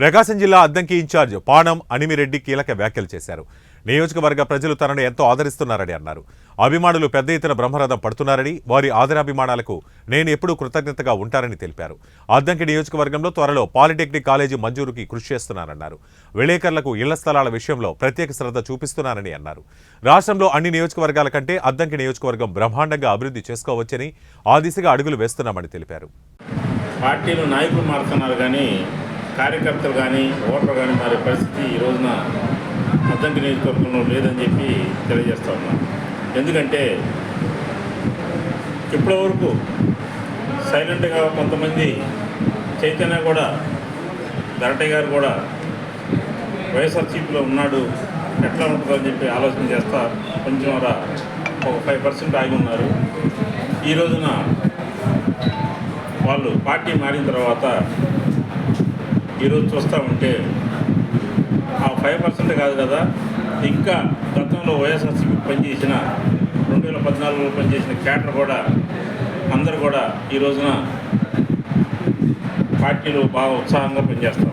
ప్రకాశం జిల్లా అద్దంకి ఇన్ఛార్జ్ పాణం అనిమిరెడ్డి కీలక వ్యాఖ్యలు చేశారు. నియోజకవర్గ ప్రజలు తనను ఎంతో ఆదరిస్తున్నారని అన్నారు. అభిమానులు పెద్ద ఎత్తున బ్రహ్మరథం పడుతున్నారని వారి ఆదరాభిమానాలకు నేను ఎప్పుడూ కృతజ్ఞతగా ఉంటారని తెలిపారు. అద్దంకి నియోజకవర్గంలో త్వరలో పాలిటెక్నిక్ కాలేజీ మంజూరుకి కృషి చేస్తున్నానన్నారు. విలేకరులకు ఇళ్ళ స్థలాల విషయంలో ప్రత్యేక శ్రద్ధ చూపిస్తున్నానని అన్నారు. రాష్ట్రంలో అన్ని నియోజకవర్గాల కంటే అద్దంకి నియోజకవర్గం బ్రహ్మాండంగా అభివృద్ధి చేసుకోవచ్చని ఆ దిశగా అడుగులు వేస్తున్నామని తెలిపారు. పార్టీలు నాయకులు మారుతున్నారు కానీ కార్యకర్తలు కానీ ఓటర్లు కానీ మారే పరిస్థితి ఈ రోజున అద్దంకి నియోజకవర్గంలో లేదని చెప్పి తెలియజేస్తా ఉన్నాం. ఎందుకంటే ఇప్పటి వరకు సైలెంట్గా కొంతమంది చైతన్య కూడా గరటయ్య గారు కూడా వైఎస్ఆర్ చీఫ్లో ఉన్నాడు ఎట్లా ఉంటుందని చెప్పి ఆలోచన చేస్తా కొంచెం అలా ఒక ఫైవ్ పర్సెంట్ ఆగి ఉన్నారు. ఈ రోజున వాళ్ళు పార్టీ మారిన తర్వాత ఈరోజు చూస్తూ ఉంటే ఆ ఫైవ్ పర్సెంట్ కాదు కదా ఇంకా గతంలో వైఎస్ఆర్సీపీ పనిచేసిన రెండు వేల పద్నాలుగులో పనిచేసిన క్యాడర్ కూడా అందరు కూడా ఈ రోజున పార్టీలు బాగా ఉత్సాహంగా పనిచేస్తాం